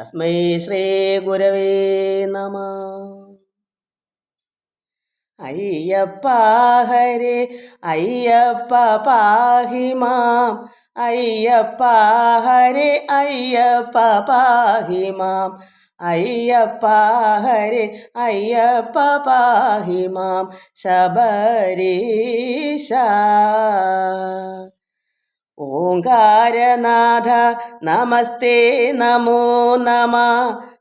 തസ്മൈ ശ്രീ ഗുരവേ നമ. അയ്യപ്പ ഹരേ അയ്യപ്പ പാഹി മാം. അയ്യപ്പ ഹരേ അയ്യപ്പ പാഹി മാം. അയ്യപ്പ ഹരേ അയ്യപ്പ പാഹി മാം. ശബരീശ ഓങ്കാരനാഥ നമസ്തേ നമോ നമ.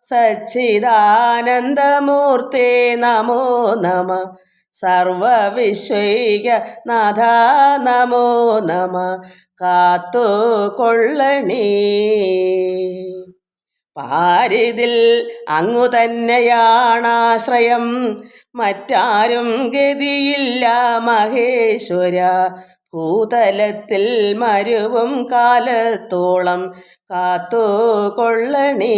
സച്ചിദാനന്ദമൂർത്തേ നമോ നമ. സർവവിശ്വൈക നാഥ നമോ നമ. കാത്തു കൊള്ളണി പാരിതിൽ അങ്ങു തന്നെയാണാശ്രയം മറ്റാരും ഗതിയില്ല മഹേശ്വര. ഭൂതലത്തിൽ മരുവും കാലത്തോളം കാത്തു കൊള്ളണേ.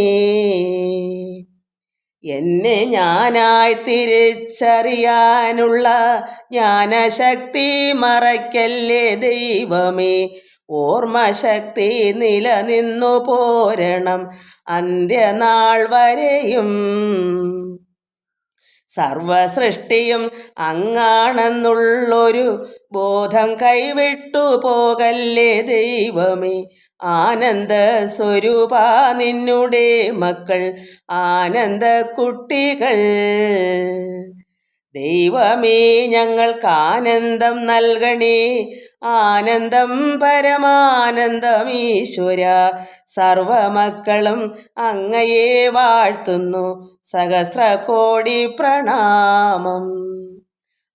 എന്നെ ഞാനായി തിരിച്ചറിയാനുള്ള ജ്ഞാനശക്തി മറയ്ക്കല്ലേ ദൈവമേ. ഓർമ്മശക്തി നിലനിന്നു പോരണം അന്ത്യനാൾ വരെയും. സർവസൃഷ്ടിയും അങ്ങാണെന്നുള്ളൊരു ബോധം കൈവിട്ടു പോകല്ലേ ദൈവമേ? ആനന്ദ സ്വരൂപ നിന്നുടെ മക്കൾ ആനന്ദ കുട്ടികൾ ദൈവമേ ഞങ്ങൾക്ക് ആനന്ദം നൽകണേ. ആനന്ദം പരമാനന്ദം ഈശ്വര സർവമക്കളും അങ്ങയെ വാഴ്ത്തുന്നു. സഹസ്രകോടി പ്രണാമം.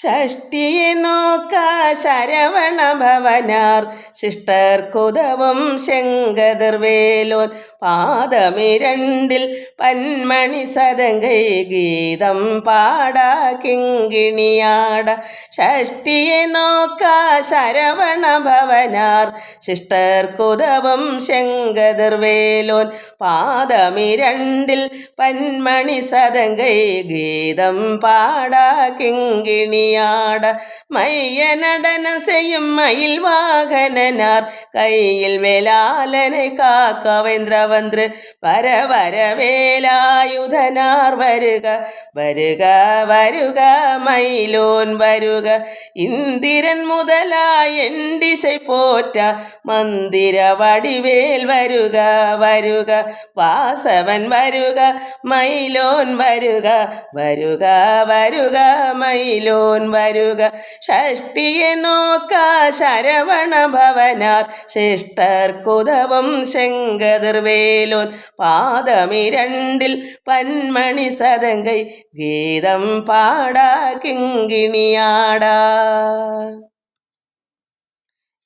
ഷഷ്ടിയെ നോക്ക ശരവണ ഭവനാർ ശിഷ്ടർക്കുതവും ശങ്കതിർവേലോൻ പാദമിരണ്ടിൽ പന്മണി സദങ്കൈ ഗീതം പാട കിങ്കിണിയാട. ഷഷ്ടിയെ നോക്ക ശരവണ ഭവനാർ ശിഷ്ടർക്കുതവും ശങ്കതിർവേലോൻ പാദമിരണ്ടിൽ പന്മണി സദങ്കൈ ഗീതം പാട കിങ്കിണി കളിയാട മയ്യനടന ചെയ്യും മയിൽ വാഹനനാർ. കയ്യിൽ വേലാലനെ കാക്കവേന്ദ്രവന്ദ്ര വര വര വേലായുധനാർ വരുക വരുക വരുക മയിലോൻ വരുക. ഇന്ദിരൻ മുതലായ போற்ற പോറ്റ മന്ദിര വടിവേൽ വരുക വരുക. വാസവൻ വരുക മയിലോൻ വരുക വരുക വരുക വരുക ഷഷ്ടിയെ നോക്ക ശരവണ ഭവനാർ. ശിഷ്ടർക്കുതവും ശങ്കതിർവേലോൻ പാദമിരണ്ടിൽ പന്മണി സദങ്കൈ ഗീതം പാടാ കിങ്കിണിയാടാ.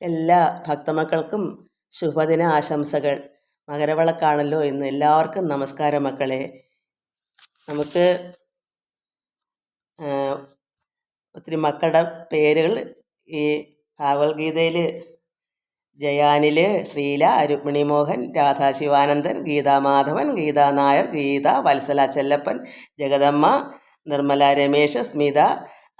എല്ലാ ഭക്തമക്കൾക്കും ശുഭദിന ആശംസകൾ. മകരവിളക്കാണല്ലോ ഇന്ന് എല്ലാവർക്കും നമസ്കാരം മക്കളെ. നമുക്ക് ഒത്തിരി മക്കളുടെ പേരുകൾ ഈ ഭഗവത്ഗീതയിൽ ജയാനിൽ ശ്രീല രുക്മിണി മോഹൻ രാധാ ശിവാനന്ദൻ ഗീതാ ഗീതാ നായർ ഗീത വത്സല ചെല്ലപ്പൻ ജഗദമ്മ നിർമ്മല രമേശ് സ്മിത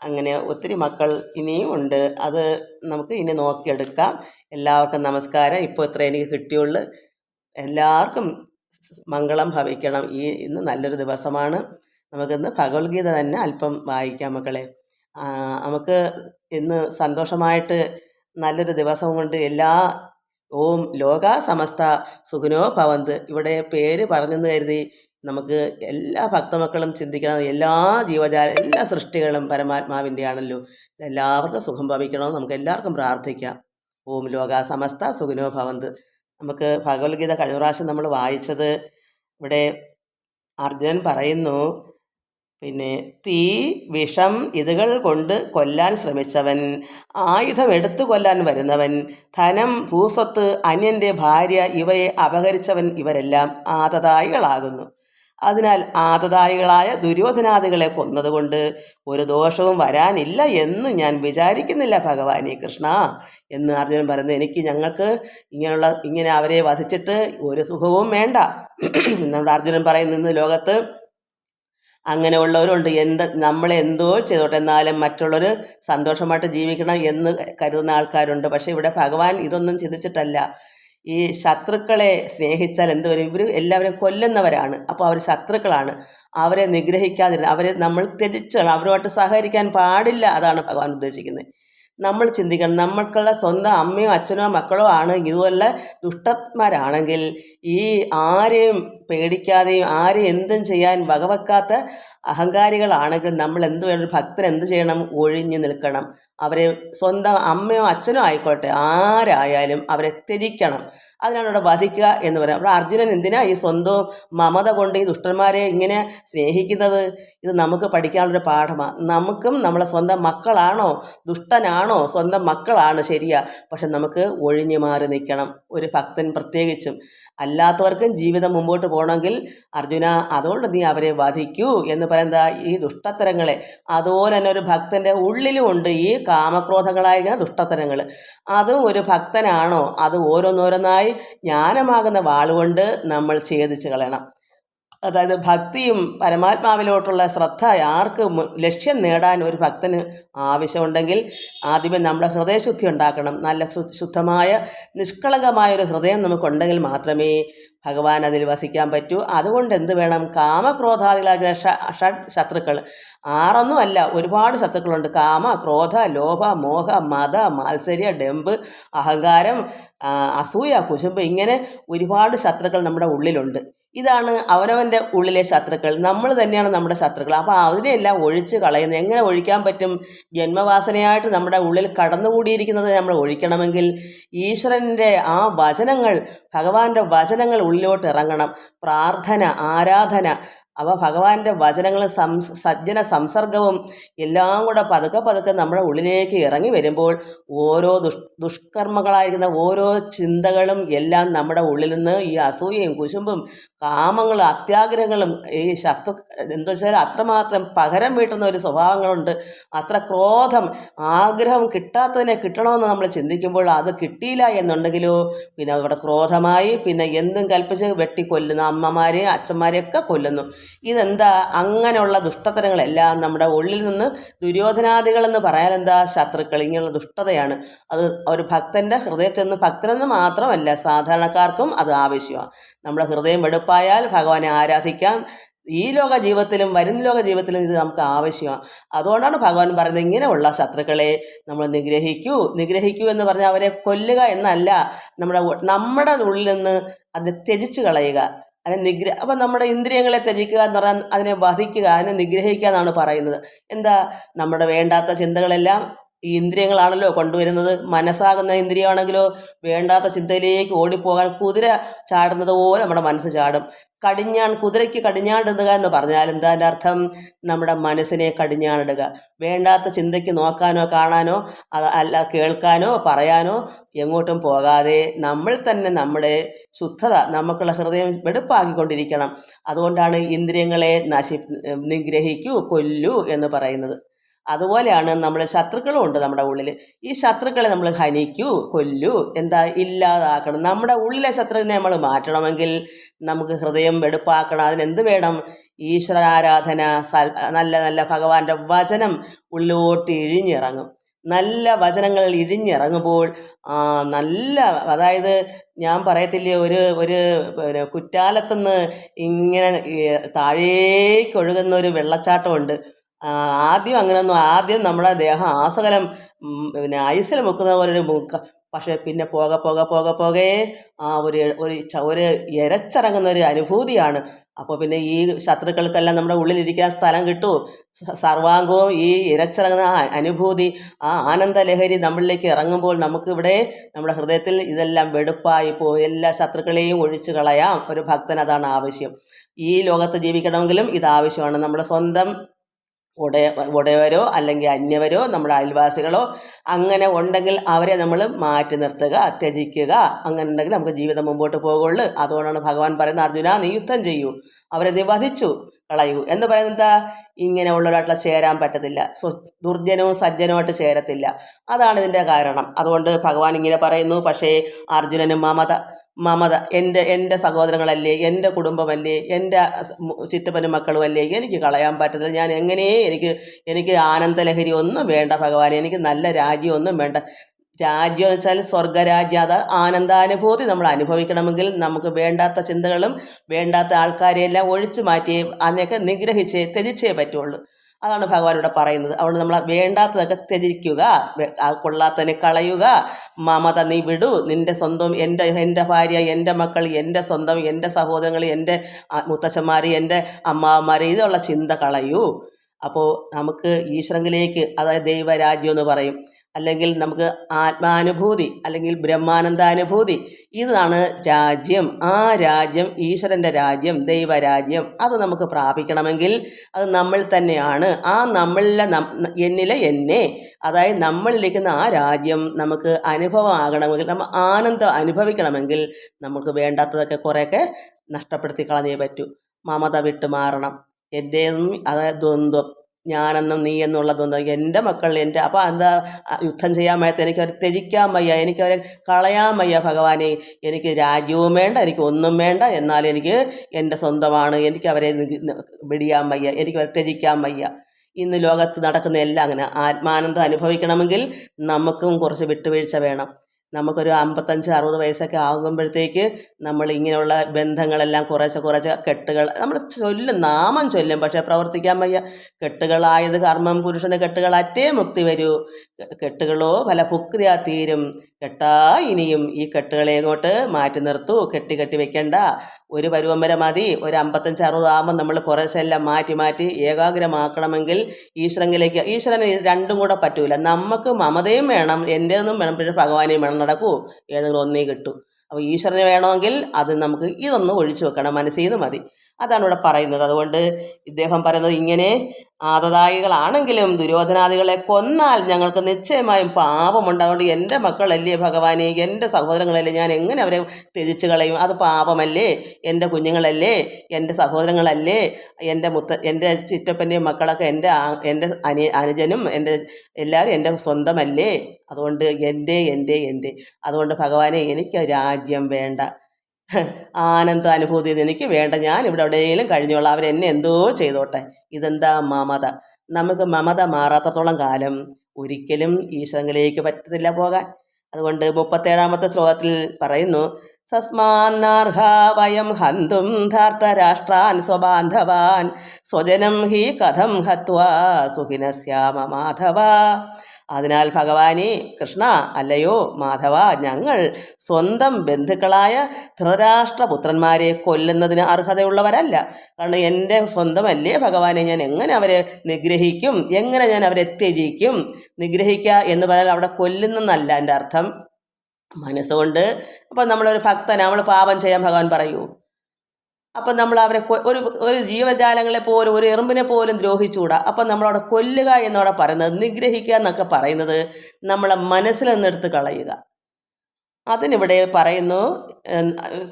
അങ്ങനെ ഒത്തിരി മക്കൾ ഇനിയും ഉണ്ട്. അത് നമുക്ക് ഇനി നോക്കിയെടുക്കാം. എല്ലാവർക്കും നമസ്കാരം. ഇപ്പോൾ ഇത്ര എനിക്ക് കിട്ടിയുള്ളൂ. എല്ലാവർക്കും മംഗളം ഭവിക്കണം. ഈ ഇന്ന് നല്ലൊരു ദിവസമാണ്. നമുക്കിന്ന് ഭഗവത്ഗീത തന്നെ അല്പം വായിക്കാം മക്കളെ. നമുക്ക് ഇന്ന് സന്തോഷമായിട്ട് നല്ലൊരു ദിവസം കൊണ്ട് എല്ലാ ഓം ലോക സമസ്ത സുഖനോ ഭവന്ത്. ഇവിടെ പേര് പറഞ്ഞെന്ന് കരുതി നമുക്ക് എല്ലാ ഭക്തമക്കളും ചിന്തിക്കണം. എല്ലാ ജീവജാല എല്ലാ സൃഷ്ടികളും പരമാത്മാവിന്റെ ആണല്ലോ എല്ലാവർക്കും സുഖം ഭവിക്കണമെന്ന് നമുക്ക് എല്ലാവർക്കും പ്രാർത്ഥിക്കാം. ഓം ലോക സമസ്ത സുഖിനോ ഭവന്ത്. നമുക്ക് ഭഗവത്ഗീത കഴിഞ്ഞ പ്രാവശ്യം നമ്മൾ വായിച്ചത് ഇവിടെ അർജുനൻ പറയുന്നു പിന്നെ തീ വിഷം ഇതുകൾ കൊണ്ട് കൊല്ലാൻ ശ്രമിച്ചവൻ ആയുധം എടുത്തു കൊല്ലാൻ വരുന്നവൻ ധനം ഭൂസ്വത്ത് അന്യന്റെ ഭാര്യ ഇവയെ അപഹരിച്ചവൻ ഇവരെല്ലാം ആതതായികളാകുന്നു അതിനാൽ ആതതായികളായ ദുര്യോധനാദികളെ കൊന്നതുകൊണ്ട് ഒരു ദോഷവും വരാനില്ല എന്ന് ഞാൻ വിചാരിക്കുന്നില്ല ഭഗവാനെ കൃഷ്ണ എന്ന് അർജുനൻ പറയുന്നു. എനിക്ക് ഞങ്ങൾക്ക് ഇങ്ങനെയുള്ള ഇങ്ങനെ അവരെ വധിച്ചിട്ട് ഒരു സുഖവും വേണ്ട. നമ്മുടെ അർജുനൻ പറയുന്ന ഇന്ന് ലോകത്ത് അങ്ങനെയുള്ളവരുണ്ട്. എന്ത് നമ്മൾ എന്തോ ചെയ്തോട്ടെ എന്നാലും മറ്റുള്ളവർ സന്തോഷമായിട്ട് ജീവിക്കണം എന്ന് കരുതുന്ന ആൾക്കാരുണ്ട്. പക്ഷേ ഇവിടെ ഭഗവാൻ ഇതൊന്നും ചിന്തിച്ചിട്ടല്ല. ഈ ശത്രുക്കളെ സ്നേഹിച്ചാൽ എന്ത് വരും? ഇവർ എല്ലാവരും കൊല്ലുന്നവരാണ്. അപ്പോൾ അവർ ശത്രുക്കളാണ്. അവരെ നിഗ്രഹിക്കാതിരുന്ന അവരെ നമ്മൾ ത്യജിച്ച് കളയണം. അവരുമായിട്ട് സഹകരിക്കാൻ പാടില്ല അതാണ് ഭഗവാൻ ഉദ്ദേശിക്കുന്നത്. നമ്മൾ ചിന്തിക്കണം. നമ്മൾക്കുള്ള സ്വന്തം അമ്മയോ അച്ഛനോ മക്കളോ ആണ് ഇതുപോലെ ദുഷ്ടന്മാരാണെങ്കിൽ ഈ ആരെയും പേടിക്കാതെയും ആരെ എന്തും ചെയ്യാൻ വകവെക്കാത്ത അഹങ്കാരികളാണെങ്കിൽ നമ്മൾ എന്ത് വേണം ഭക്തൻ എന്ത് ചെയ്യണം? ഒഴിഞ്ഞു നിൽക്കണം. അവരെ സ്വന്തം അമ്മയോ അച്ഛനോ ആയിക്കോട്ടെ. ആരായാലും അവരെ ത്യജിക്കണം. അതിനാണ് ഇവിടെ വധിക്കുക എന്ന് പറയുന്നത്. അവിടെ അർജുനൻ എന്തിനാ ഈ സ്വന്തവും മമത കൊണ്ട് ഈ ദുഷ്ടന്മാരെ ഇങ്ങനെ സ്നേഹിക്കുന്നത്? ഇത് നമുക്ക് പഠിക്കാനുള്ളൊരു പാഠമാണ് നമുക്കും നമ്മളെ സ്വന്തം മക്കളാണോ? ദുഷ്ടനാണോ? സ്വന്തം മക്കളാണ് ശരിയാ. പക്ഷെ നമുക്ക് ഒഴിഞ്ഞു മാറി നിൽക്കണം. ഒരു ഭക്തൻ പ്രത്യേകിച്ചും. അല്ലാത്തവർക്കും ജീവിതം മുമ്പോട്ട് പോകണമെങ്കിൽ അർജുന അതുകൊണ്ട് നീ അവരെ വധിക്കൂ എന്ന് പറയുന്ന ഈ ദുഷ്ടത്തരങ്ങളെ? അതുപോലെ തന്നെ ഒരു ഭക്തന്റെ ഉള്ളിലും ഉണ്ട് ഈ കാമക്രോധങ്ങളായ ദുഷ്ടത്തരങ്ങൾ. അതും ഒരു ഭക്തനാണോ? അത് ഓരോന്നോരോന്നായി ജ്ഞാനമാകുന്ന വാളുകൊണ്ട് നമ്മൾ ഛേദിച്ച് കളയണം. അതായത് ഭക്തിയും പരമാത്മാവിലോട്ടുള്ള ശ്രദ്ധ ആർക്ക് ലക്ഷ്യം നേടാൻ ഒരു ഭക്തന് ആവശ്യമുണ്ടെങ്കിൽ ആദ്യമേ നമ്മുടെ ഹൃദയശുദ്ധി ഉണ്ടാക്കണം. നല്ല ശുദ്ധമായ നിഷ്കളങ്കമായ ഒരു ഹൃദയം നമുക്കുണ്ടെങ്കിൽ മാത്രമേ ഭഗവാൻ അതിൽ വസിക്കാൻ പറ്റൂ. അതുകൊണ്ട് എന്ത് വേണം? കാമക്രോധാദികളായ ഷഡ് ശത്രുക്കൾ. ആറൊന്നും അല്ല ഒരുപാട് ശത്രുക്കളുണ്ട്. കാമ ക്രോധ ലോഭ മോഹ മത മാത്സര്യ ഡെമ്പ് അഹങ്കാരം അസൂയ കുശുമ്പ് ഇങ്ങനെ ഒരുപാട് ശത്രുക്കൾ നമ്മുടെ ഉള്ളിലുണ്ട്. ഇതാണ് അവനവന്റെ ഉള്ളിലെ ശത്രുക്കൾ. നമ്മൾ തന്നെയാണ് നമ്മുടെ ശത്രുക്കൾ. അപ്പോൾ അതിനെല്ലാം ഒഴിച്ച് കളയുന്നത്. എങ്ങനെ ഒഴിക്കാൻ പറ്റും? ജന്മവാസനയായിട്ട് നമ്മുടെ ഉള്ളിൽ കടന്നുകൂടിയിരിക്കുന്നത് നമ്മൾ ഒഴിക്കണമെങ്കിൽ ഈശ്വരന്റെ ആ വചനങ്ങൾ ഭഗവാന്റെ വചനങ്ങൾ ഉള്ളിലോട്ട് ഇറങ്ങണം. പ്രാർത്ഥന ആരാധന അവ ഭഗവാന്റെ വചനങ്ങളും സംസ് സജ്ജന സംസർഗവും എല്ലാം കൂടെ പതുക്കെ പതുക്കെ നമ്മുടെ ഉള്ളിലേക്ക് ഇറങ്ങി വരുമ്പോൾ ഓരോ ദുഷ് ദുഷ്കർമ്മങ്ങളായിരിക്കുന്ന ഓരോ ചിന്തകളും എല്ലാം നമ്മുടെ ഉള്ളിൽ നിന്ന് ഈ അസൂയയും കുശുമ്പും കാമങ്ങളും അത്യാഗ്രഹങ്ങളും ഈ ശത്രു എന്താ വെച്ചാൽ അത്രമാത്രം പകരം വീട്ടുന്ന ഒരു സ്വഭാവങ്ങളുണ്ട്. അത്ര ക്രോധം ആഗ്രഹം കിട്ടാത്തതിനെ കിട്ടണമെന്ന് നമ്മൾ ചിന്തിക്കുമ്പോൾ അത് കിട്ടിയില്ല എന്നുണ്ടെങ്കിലോ പിന്നെ അവിടെ ക്രോധമായി പിന്നെ എന്തും കൽപ്പിച്ച് വെട്ടിക്കൊല്ലുന്നു അമ്മമാരെയും അച്ഛന്മാരെയൊക്കെ കൊല്ലുന്നു. ഇതെന്താ? അങ്ങനെയുള്ള ദുഷ്ടത്തരങ്ങളെല്ലാം നമ്മുടെ ഉള്ളിൽ നിന്ന് ദുര്യോധനാദികളെന്ന് പറയാൻ എന്താ ശത്രുക്കൾ ഇങ്ങനെയുള്ള ദുഷ്ടതയാണ്. അത് ഒരു ഭക്തന്റെ ഹൃദയത്തിൽ നിന്ന് ഭക്തനെന്ന് മാത്രമല്ല സാധാരണക്കാർക്കും അത് ആവശ്യമാണ്. നമ്മുടെ ഹൃദയം വെടുപ്പായാൽ ഭഗവാനെ ആരാധിക്കാം. ഈ ലോക ജീവിതത്തിലും വരും ലോക ജീവിതത്തിലും ഇത് നമുക്ക് ആവശ്യമാണ്. അതുകൊണ്ടാണ് ഭഗവാൻ പറയുന്നത് ഇങ്ങനെയുള്ള ശത്രുക്കളെ നമ്മൾ നിഗ്രഹിക്കൂ. നിഗ്രഹിക്കൂ എന്ന് പറഞ്ഞാൽ അവരെ കൊല്ലുക എന്നല്ല. നമ്മുടെ നമ്മുടെ ഉള്ളിൽ നിന്ന് അത് ത്യജിച്ചു കളയുക. അതിനെ നിഗ്ര അപ്പം നമ്മുടെ ഇന്ദ്രിയങ്ങളെ ത്യജിക്കുക എന്ന് പറഞ്ഞാൽ അതിനെ വധിക്കുക അതിനെ നിഗ്രഹിക്കുക എന്നാണ് പറയുന്നത്. എന്താ? നമ്മുടെ വേണ്ടാത്ത ചിന്തകളെല്ലാം ഈ ഇന്ദ്രിയങ്ങളാണല്ലോ കൊണ്ടുവരുന്നത്. മനസ്സാകുന്ന ഇന്ദ്രിയമാണെങ്കിലോ വേണ്ടാത്ത ചിന്തയിലേക്ക് ഓടിപ്പോകാൻ കുതിര ചാടുന്നത് പോലെ നമ്മുടെ മനസ്സ് ചാടും. കടിഞ്ഞാൺ കുതിരയ്ക്ക് കടിഞ്ഞാണിടുക എന്ന് പറഞ്ഞാൽ എന്താ അർത്ഥം? നമ്മുടെ മനസ്സിനെ കടിഞ്ഞാണിടുക. വേണ്ടാത്ത ചിന്തയ്ക്ക് നോക്കാനോ കാണാനോ അല്ല കേൾക്കാനോ പറയാനോ എങ്ങോട്ടും പോകാതെ നമ്മൾ തന്നെ നമ്മുടെ ശുദ്ധത നമുക്കുള്ള ഹൃദയം വെടുപ്പാക്കിക്കൊണ്ടിരിക്കണം. അതുകൊണ്ടാണ് ഇന്ദ്രിയങ്ങളെ നശി നിഗ്രഹിക്കൂ കൊല്ലൂ എന്ന് പറയുന്നത്. അതുപോലെയാണ് നമ്മൾ ശത്രുക്കളും ഉണ്ട് നമ്മുടെ ഉള്ളിൽ ഈ ശത്രുക്കളെ നമ്മൾ ഹനിക്കൂ കൊല്ലൂ എന്താ ഇല്ലാതാക്കണം. നമ്മുടെ ഉള്ളിലെ ശത്രുവിനെ നമ്മൾ മാറ്റണമെങ്കിൽ നമുക്ക് ഹൃദയം വെടുപ്പാക്കണം. അതിനെന്ത് വേണം? ഈശ്വരാരാധന നല്ല നല്ല ഭഗവാന്റെ വചനം ഉള്ളിലോട്ട് ഇഴിഞ്ഞിറങ്ങും. നല്ല വചനങ്ങൾ ഇഴിഞ്ഞിറങ്ങുമ്പോൾ നല്ല അതായത് ഞാൻ പറയത്തില്ലേ ഒരു ഒരു പിന്നെ കുറ്റാലത്തുനിന്ന് ഇങ്ങനെ താഴേക്കൊഴുകുന്ന ഒരു വെള്ളച്ചാട്ടമുണ്ട്. ആദ്യം അങ്ങനെയൊന്നും ആദ്യം നമ്മുടെ ദേഹം ആസകലം പിന്നെ ഐസിൽ മുക്കുന്ന പോലെ ഒരു മുക്ക പക്ഷേ പിന്നെ പോക പോക പോക പോകേ ആ ഒരു ഒരു ഒരു ഇരച്ചിറങ്ങുന്ന ഒരു അനുഭൂതിയാണ്. അപ്പോൾ പിന്നെ ഈ ശത്രുക്കൾക്കെല്ലാം നമ്മുടെ ഉള്ളിലിരിക്കാൻ സ്ഥലം കിട്ടൂ. സർവാംഗവും ഈ ഇരച്ചിറങ്ങുന്ന ആ അനുഭൂതി ആ ആനന്ദലഹരി നമ്മളിലേക്ക് ഇറങ്ങുമ്പോൾ നമുക്കിവിടെ നമ്മുടെ ഹൃദയത്തിൽ ഇതെല്ലാം വെടുപ്പായി പോകും എല്ലാ ശത്രുക്കളെയും ഒഴിച്ചു കളയാം. ഒരു ഭക്തൻ അതാണ് ആവശ്യം. ഈ ലോകത്ത് ജീവിക്കണമെങ്കിലും ഇത് ആവശ്യമാണ്. നമ്മുടെ സ്വന്തം ഉടയ ഉടയവരോ അല്ലെങ്കിൽ അന്യവരോ നമ്മുടെ അയൽവാസികളോ അങ്ങനെ ഉണ്ടെങ്കിൽ അവരെ നമ്മൾ മാറ്റി നിർത്തുക ത്യജിക്കുക. അങ്ങനെ ഉണ്ടെങ്കിൽ നമുക്ക് ജീവിതം മുമ്പോട്ട് പോകുള്ളൂ. അതുകൊണ്ടാണ് ഭഗവാൻ പറയുന്നത് അർജുന നീ യുദ്ധം ചെയ്യൂ. അവരെ നീ വധിച്ചു കളയൂ. എന്ന് പറയുന്നത് എന്താ ഇങ്ങനെ ഉള്ളവരായിട്ടുള്ള ചേരാൻ പറ്റത്തില്ല. സ്വ ദുർജനവും സജ്ജനവുമായിട്ട് ചേരത്തില്ല. അതാണ് ഇതിന്റെ കാരണം. അതുകൊണ്ട് ഭഗവാൻ ഇങ്ങനെ പറയുന്നു പക്ഷേ അർജുനന് മമത മമത എന്റെ എന്റെ സഹോദരങ്ങളല്ലേ എന്റെ കുടുംബമല്ലേ എന്റെ ചിറ്റപ്പനും മക്കളുമല്ലേ എനിക്ക് കളയാൻ പറ്റത്തില്ല. ഞാൻ എങ്ങനെയേ എനിക്ക് എനിക്ക് ആനന്ദലഹരി ഒന്നും വേണ്ട ഭഗവാൻ എനിക്ക് നല്ല രാജ്യമൊന്നും വേണ്ട. രാജ്യം എന്ന് വെച്ചാൽ സ്വർഗരാജ്യം അത് ആനന്ദാനുഭൂതി നമ്മൾ അനുഭവിക്കണമെങ്കിൽ നമുക്ക് വേണ്ടാത്ത ചിന്തകളും വേണ്ടാത്ത ആൾക്കാരെയെല്ലാം ഒഴിച്ചു മാറ്റി അതിനെയൊക്കെ നിഗ്രഹിച്ചേ ത്യജിച്ചേ പറ്റുള്ളൂ. അതാണ് ഭഗവാൻ ഇവിടെ പറയുന്നത്. അതുകൊണ്ട് നമ്മൾ വേണ്ടാത്തതൊക്കെ ത്യജിക്കുക കൊള്ളാത്തതിനെ കളയുക മമത നീ വിടൂ നിന്റെ സ്വന്തം എന്റെ എന്റെ ഭാര്യ എന്റെ മക്കൾ എന്റെ സ്വന്തം എന്റെ സഹോദരങ്ങൾ എന്റെ മുത്തച്ഛന്മാർ എന്റെ അമ്മാവന്മാർ ഇതുള്ള ചിന്ത കളയൂ. അപ്പോൾ നമുക്ക് ഈശ്വരങ്കിലേക്ക് അതായത് ദൈവരാജ്യം എന്ന് പറയും. അല്ലെങ്കിൽ നമുക്ക് ആത്മാനുഭൂതി അല്ലെങ്കിൽ ബ്രഹ്മാനന്ദാനുഭൂതി. ഇതാണ് രാജ്യം. ആ രാജ്യം ഈശ്വരന്റെ രാജ്യം ദൈവരാജ്യം അത് നമുക്ക് പ്രാപിക്കണമെങ്കിൽ അത് നമ്മൾ തന്നെയാണ്. ആ നമ്മളിലെ എന്നിലെ എന്നെ അതായത് നമ്മളിലിരിക്കുന്ന ആ രാജ്യം നമുക്ക് അനുഭവമാകണമെങ്കിൽ നമ്മൾ ആനന്ദം അനുഭവിക്കണമെങ്കിൽ നമുക്ക് വേണ്ടാത്തതൊക്കെ കുറേയൊക്കെ നഷ്ടപ്പെടുത്തി കളഞ്ഞേ പറ്റൂ. മമത വിട്ടു മാറണം എന്റെ അതായത് ദ്വന്ദ്വം. ഞാനെന്നും നീ എന്നുള്ളതൊന്നും എന്റെ മക്കൾ എന്റെ അപ്പോൾ എന്താ യുദ്ധം ചെയ്യാൻ വയ്യാത്ത എനിക്ക് അവരെ ത്യജിക്കാൻ വയ്യ എനിക്കവരെ കളയാൻ വയ്യ ഭഗവാനെ. എനിക്ക് രാജ്യവും വേണ്ട എനിക്ക് ഒന്നും വേണ്ട. എന്നാൽ എനിക്ക് എന്റെ സ്വന്തമാണ്. എനിക്ക് അവരെ വയ്യ എനിക്ക് അവരെ ത്യജിക്കാൻ വയ്യ. ഇന്ന് ലോകത്ത് നടക്കുന്ന എല്ലാം അങ്ങനെ. ആത്മാനന്ദം അനുഭവിക്കണമെങ്കിൽ നമുക്കും കുറച്ച് വിട്ടുവീഴ്ച വേണം. നമുക്കൊരു അമ്പത്തഞ്ച് അറുപത് വയസ്സൊക്കെ ആകുമ്പോഴത്തേക്ക് നമ്മൾ ഇങ്ങനെയുള്ള ബന്ധങ്ങളെല്ലാം കുറേശ്ശെ കുറച്ച് കെട്ടുകൾ നമ്മൾ ചൊല്ലും നാമം ചൊല്ലും. പക്ഷേ പ്രവർത്തിക്കാൻ വയ്യ. കെട്ടുകളായത് കർമ്മം പുരുഷന് കെട്ടുകളറ്റേ മുക്തി വരൂ. കെട്ടുകളോ പല പുക്തിയാ തീരും. കെട്ടാ ഇനിയും ഈ കെട്ടുകളെ അങ്ങോട്ട് മാറ്റി നിർത്തൂ. കെട്ടി കെട്ടി വെക്കണ്ട. ഒരു പരുവം വരെ മതി. ഒരു അമ്പത്തഞ്ച് അറുപത് ആകുമ്പോൾ നമ്മൾ കുറേശ്ശെ എല്ലാം മാറ്റി മാറ്റി ഏകാഗ്രമാക്കണമെങ്കിൽ ഈശ്വരങ്കിലേക്ക് ഈശ്വരന് രണ്ടും കൂടെ പറ്റൂല. നമുക്ക് മമതയും വേണം എന്റെതൊന്നും വേണം പിന്നെ ഭഗവാനെയും വേണം നടക്കൂ. ഏതെങ്കിലും ഒന്നേ കിട്ടൂ. അപ്പോൾ ഈശ്വരനെ വേണമെങ്കിൽ അത് നമുക്ക് ഇതൊന്നും ഒഴിച്ചു വെക്കണം. മനസ്സിൽ നിന്ന് മതി. അതാണ് ഇവിടെ പറയുന്നത്. അതുകൊണ്ട് ഇദ്ദേഹം പറയുന്നത് ഇങ്ങനെ ആദതായികളാണെങ്കിലും ദുര്യോധനാദികളെ കൊന്നാൽ ഞങ്ങൾക്ക് നിശ്ചയമായും പാപമുണ്ട്. അതുകൊണ്ട് എന്റെ മക്കളല്ലേ ഭഗവാനെ എന്റെ സഹോദരങ്ങളല്ലേ ഞാൻ എങ്ങനെ അവരെ ത്യജിച്ച് കളയും? അത് പാപമല്ലേ? എന്റെ കുഞ്ഞുങ്ങളല്ലേ? എന്റെ സഹോദരങ്ങളല്ലേ? എന്റെ മുത്ത എന്റെ ചിറ്റപ്പന്റെയും മക്കളൊക്കെ എന്റെ എന്റെ അനി അനുജനും എന്റെ എല്ലാവരും എന്റെ സ്വന്തമല്ലേ? അതുകൊണ്ട് എന്റെ എന്റെ എന്റെ. അതുകൊണ്ട് ഭഗവാനെ എനിക്ക് രാജ്യം വേണ്ട. ആനന്ദ അനുഭൂതി എനിക്ക് വേണ്ട. ഞാൻ ഇവിടെ എവിടെയെങ്കിലും കഴിഞ്ഞോളാം. അവരെന്നെ എന്തോ ചെയ്തോട്ടെ. ഇതെന്താ മമത? നമുക്ക് മമത മാറാത്തത്തോളം കാലം ഒരിക്കലും ഈശ്വരങ്ങളിലേക്ക് പറ്റത്തില്ല പോകാൻ. അതുകൊണ്ട് മുപ്പത്തേഴാമത്തെ ശ്ലോകത്തിൽ പറയുന്നു സസ്മാന്നാർഹ വയം ഹന്തും ധാർത്തരാഷ്ട്രാൻ സ്വബാന്ധവാൻ സ്വജനം ഹി കഥം ഹത്വാ സുഖിനസ്യാമ മാധവ. അതിനാൽ ഭഗവാനെ കൃഷ്ണ അല്ലയോ മാധവ ഞങ്ങൾ സ്വന്തം ബന്ധുക്കളായ ധൃതരാഷ്ട്രപുത്രന്മാരെ കൊല്ലുന്നതിന് അർഹതയുള്ളവരല്ല. കാരണം എന്റെ സ്വന്തമല്ലേ ഭഗവാനെ ഞാൻ എങ്ങനെ അവരെ നിഗ്രഹിക്കും? എങ്ങനെ ഞാൻ അവരെ ത്യജിക്കും? നിഗ്രഹിക്കുക എന്ന് പറഞ്ഞാൽ അവിടെ കൊല്ലുന്നെന്നല്ല എന്റെ അർത്ഥം. മനസ്സുകൊണ്ട്. അപ്പം നമ്മളൊരു ഭക്തൻ നമ്മൾ പാപം ചെയ്യാൻ ഭഗവാൻ പറയൂ. അപ്പം നമ്മൾ അവരെ ഒരു ഒരു ജീവജാലങ്ങളെ പോലും ഒരു എറുമ്പിനെ പോലും ദ്രോഹിച്ചുകൂടാ. അപ്പം നമ്മളവിടെ കൊല്ലുക എന്നവിടെ പറയുന്നത് നിഗ്രഹിക്കുക എന്നൊക്കെ പറയുന്നത് നമ്മളെ മനസ്സിൽ നിന്നെടുത്ത് കളയുക. അതിനിവിടെ പറയുന്നു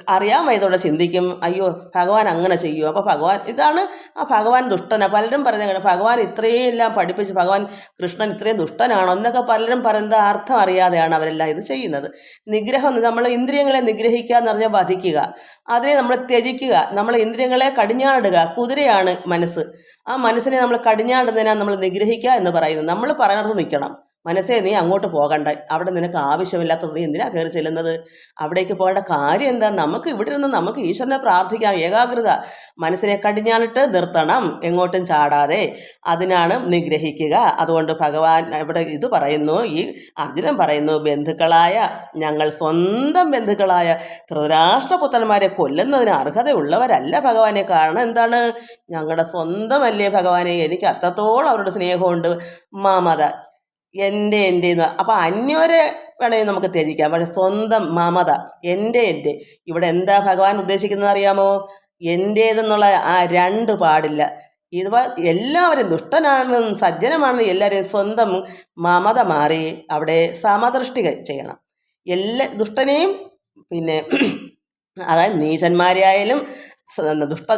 അറിയാൻ വയതോടെ ചിന്തിക്കും അയ്യോ ഭഗവാൻ അങ്ങനെ ചെയ്യൂ. അപ്പോൾ ഭഗവാൻ ഇതാണ് ആ ഭഗവാൻ ദുഷ്ടനാ. പലരും പറയുന്നത് ഭഗവാൻ ഇത്രയും എല്ലാം പഠിപ്പിച്ച് ഭഗവാൻ കൃഷ്ണൻ ഇത്രയും ദുഷ്ടനാണോ? എന്നൊക്കെ പലരും പറയുന്നത് അർത്ഥം അറിയാതെയാണ് അവരെല്ലാം ഇത് ചെയ്യുന്നത്. നിഗ്രഹം നമ്മൾ ഇന്ദ്രിയങ്ങളെ നിഗ്രഹിക്കുക എന്ന് പറഞ്ഞാൽ വധിക്കുക. അതിനെ നമ്മൾ ത്യജിക്കുക. നമ്മൾ ഇന്ദ്രിയങ്ങളെ കടിഞ്ഞാടുക. കുതിരയാണ് മനസ്സ്. ആ മനസ്സിനെ നമ്മൾ കടിഞ്ഞാടുന്നതിനാണ് നമ്മൾ നിഗ്രഹിക്കുക എന്ന് പറയുന്നത്. നമ്മൾ പറഞ്ഞു നിൽക്കണം. മനസ്സേ നീ അങ്ങോട്ട് പോകണ്ട. അവിടെ നിനക്ക് ആവശ്യമില്ലാത്തത് നീ എന്തിനാ കയറി ചെല്ലുന്നത്? അവിടേക്ക് പോകേണ്ട കാര്യം എന്താ? നമുക്ക് ഇവിടെ നിന്ന് നമുക്ക് ഈശ്വരനെ പ്രാർത്ഥിക്കാം. ഏകാഗ്രത. മനസ്സിനെ കടിഞ്ഞാലിട്ട് നിർത്തണം. എങ്ങോട്ടും ചാടാതെ. അതിനാണ് നിഗ്രഹിക്കുക അതുകൊണ്ട് ഭഗവാൻ ഇവിടെ ഇത് പറയുന്നു. ഈ അർജുനൻ പറയുന്നു ബന്ധുക്കളായ ഞങ്ങൾ സ്വന്തം ബന്ധുക്കളായ ധൃതരാഷ്ട്രപുത്രന്മാരെ കൊല്ലുന്നതിന് അർഹതയുള്ളവരല്ല ഭഗവാനെ. കാരണം എന്താണ്? ഞങ്ങളുടെ സ്വന്തമല്ലേ ഭഗവാനെ. എനിക്ക് അത്രത്തോളം അവരുടെ സ്നേഹമുണ്ട്. മമത എന്റെ എന്റെ എന്ന്. അപ്പം അന്യരെ വേണമെങ്കിൽ നമുക്ക് ത്യജിക്കാം. പക്ഷെ സ്വന്തം മമത എന്റെ എന്റെ. ഇവിടെ എന്താ ഭഗവാൻ ഉദ്ദേശിക്കുന്നത് അറിയാമോ? എന്റേതെന്നുള്ള ആ രണ്ട് പാടില്ല. ഇത് എല്ലാവരും ദുഷ്ടനാണെന്നും സജ്ജനമാണെന്നും എല്ലാവരെയും സ്വന്തം മമത മാറി അവിടെ സമദൃഷ്ടി ചെയ്യണം. എല്ലാ ദുഷ്ടനെയും പിന്നെ അതായത് നീചന്മാരെയായാലും ദുഷ്ട